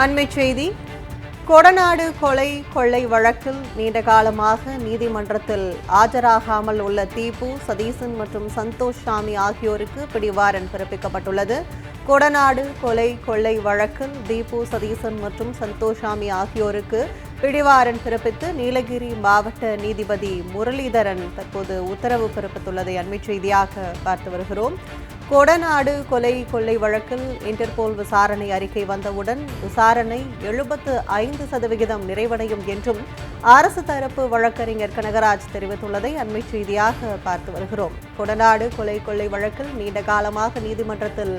அண்மை செய்தி. கொடநாடு கொலை கொள்ளை வழக்கில் நீண்ட காலமாக நீதிமன்றத்தில் ஆஜராகாமல் உள்ள தீபு சதீசன் மற்றும் சந்தோஷ் சாமி ஆகியோருக்கு பிடிவாரன் பிறப்பிக்கப்பட்டுள்ளது. கொடநாடு கொலை கொள்ளை வழக்கில் தீபு சதீசன் மற்றும் சந்தோஷாமி ஆகியோருக்கு பிடிவாரன் பிறப்பித்து நீலகிரி மாவட்ட நீதிபதி முரளிதரன் தற்போது உத்தரவு பிறப்பித்துள்ளதை அண்மை செய்தியாக பார்த்து வருகிறோம். கொடநாடு கொலை கொள்ளை வழக்கில் இன்டர்போல் விசாரணை அறிக்கை வந்தவுடன் விசாரணை எழுபத்து ஐந்து சதவிகிதம் நிறைவடையும் என்றும் அரசு தரப்பு வழக்கறிஞர் கனகராஜ் தெரிவித்துள்ளதை அண்மை செய்தியாக பார்த்து வருகிறோம். கொடநாடு கொலை கொள்ளை வழக்கில் நீண்ட காலமாக நீதிமன்றத்தில்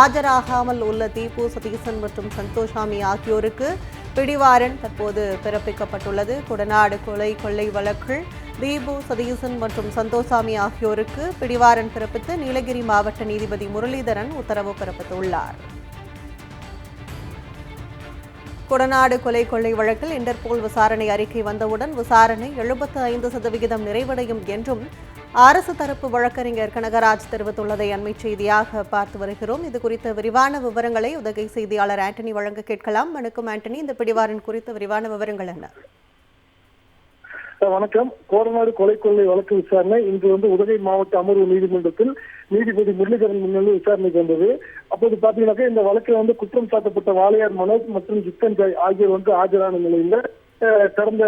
ஆஜராகாமல் உள்ள தீபு சதீசன் மற்றும் சந்தோஷாமி ஆகியோருக்கு பிடிவாரன் தற்போது பிறப்பிக்கப்பட்டுள்ளது. கொடநாடு கொலை கொள்ளை வழக்கில் தீபு சதீசன் மற்றும் சந்தோசாமி ஆகியோருக்கு பிடிவாரன் பிறப்பித்து நீலகிரி மாவட்ட நீதிபதி முரளிதரன் உத்தரவு பிறப்பித்துள்ளார். கொடநாடு கொலை கொள்ளை வழக்கில் இன்டர்போல் விசாரணை அறிக்கை வந்தவுடன் விசாரணை எழுபத்து ஐந்து சதவிகிதம் நிறைவடையும் என்றும் அரசு தரப்பு வழக்கறிஞர் கனகராஜ் தெரிவித்துள்ளதை அண்மை செய்தியாக பார்த்து வருகிறோம். இது குறித்த விரிவான விவரங்களை உதகை செய்தியாளர் ஆண்டனி வழங்க கேட்கலாம். வணக்கம் ஆண்டனி இந்த பிடிவாரன் குறித்த விரிவான விவரங்கள் என்ன? வணக்கம். கோரநாடு கொலை கொள்ளை வழக்கு விசாரணை இன்று வந்து உதகை மாவட்ட அமர்வு நீதிமன்றத்தில் நீதிபதி முரளிதரன் முன்னிலையில் விசாரணைக்கு வந்தது. அப்போது பாத்தீங்கன்னாக்கா இந்த வழக்கில் வந்து குற்றம் சாட்டப்பட்ட வாளையார் மனோஜ் மற்றும் ஜித்தன் ஜாய் ஆகியோர் வந்து ஆஜரான நிலையில் கடந்த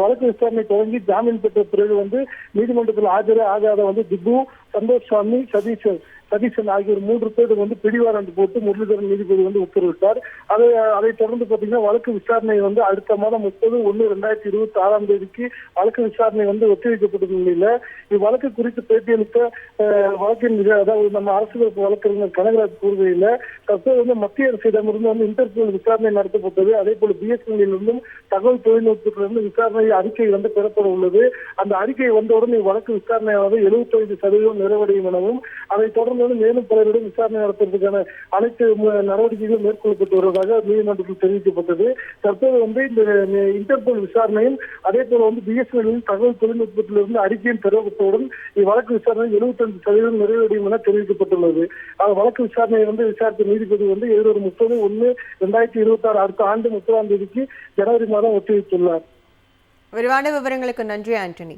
வழக்கு விசாரணை தொடங்கி ஜாமீன் பெற்ற பிறகு வந்து நீதிமன்றத்தில் ஆஜரே ஆகாத வந்து திப்பு சந்தோஷ் சாமி சதீஷ் சதீசன் ஆகியோர் மூன்று பேர் வந்து பிடிவாரண்ட் போட்டு முரளிதரன் நீதிபதி வந்து உத்தரவிட்டார். அதை அதை தொடர்ந்து பாத்தீங்கன்னா வழக்கு விசாரணை வந்து அடுத்த மாதம் முப்பது ஒன்னு ரெண்டாயிரத்தி இருபத்தி ஆறாம் தேதிக்கு வழக்கு விசாரணை வந்து ஒத்திவைக்கப்பட்ட நிலையில இவ்வழக்கு குறித்து பேட்டியளித்த வழக்கின் அதாவது நம்ம அரசு வழக்கறிஞர் கனகராஜ் கூறுகையில தற்போது வந்து மத்திய அரசிடமிருந்து வந்து இன்டர்போல் விசாரணை நடத்தப்பட்டது. அதே போல பிஎஸ்என்எல் இருந்தும் தகவல் தொழில்நுட்பத்திலிருந்து விசாரணை அறிக்கை வந்து பெறப்பட உள்ளது. அந்த அறிக்கை வந்தவுடன் இவ்வழக்கு விசாரணையானது எழுபத்தி ஐந்து சதவீதம் நிறைவடையும் எனவும் அதை தொடர்ந்து வந்து மேலும் பலரிடம் விசாரணை நடத்துவதற்கான அனைத்து நடவடிக்கைகளும் மேற்கொள்ளப்பட்டு வருவதாக நீதிமன்றத்தில் தெரிவிக்கப்பட்டது. தற்போது வந்து இந்த இன்டர்போல் விசாரணையும் அதே போல வந்து பிஎஸ்என்எல் தகவல் தொழில்நுட்பத்திலிருந்து அறிக்கையும் பெறப்பட்டவுடன் இவ்வழக்கு விசாரணை எழுபத்தஞ்சு சதவீதம் நிறைவடையும் என தெரிவிக்கப்பட்டுள்ளது. வழக்கு விசாரணையை வந்து விசாரித்த நீதிபதி வந்து எதிர்வரும் முப்பது ஒன்னு இரண்டாயிரத்தி இருபத்தி ஆறு அடுத்த ஆண்டு முப்பதாம் தேதிக்கு ஜனவரி மாதம் ஒத்திவைத்துள்ளார். விரிவான விவரங்களுக்கு நன்றி ஆண்டனி.